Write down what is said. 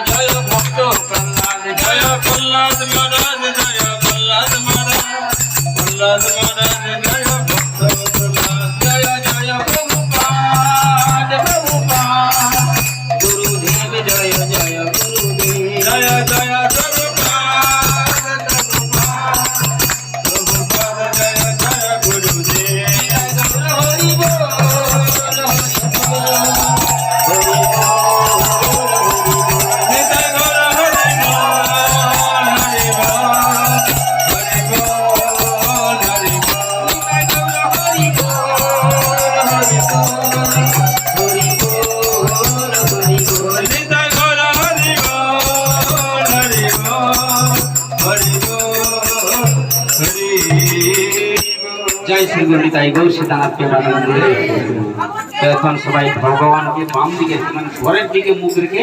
জয় ভক্ত প্রহ্লাদ জয় প্রহ্লাদ মহারাজ জয় প্রহ্লাদ মহারাজ প্রহ্লাদ মহারাজ জয় জয় শ্রীগুলি তাই গৌ সীতানাথকে এখন সবাই ভগবানকে বাম দিকে মানে ঘরের দিকে মুখ রেখে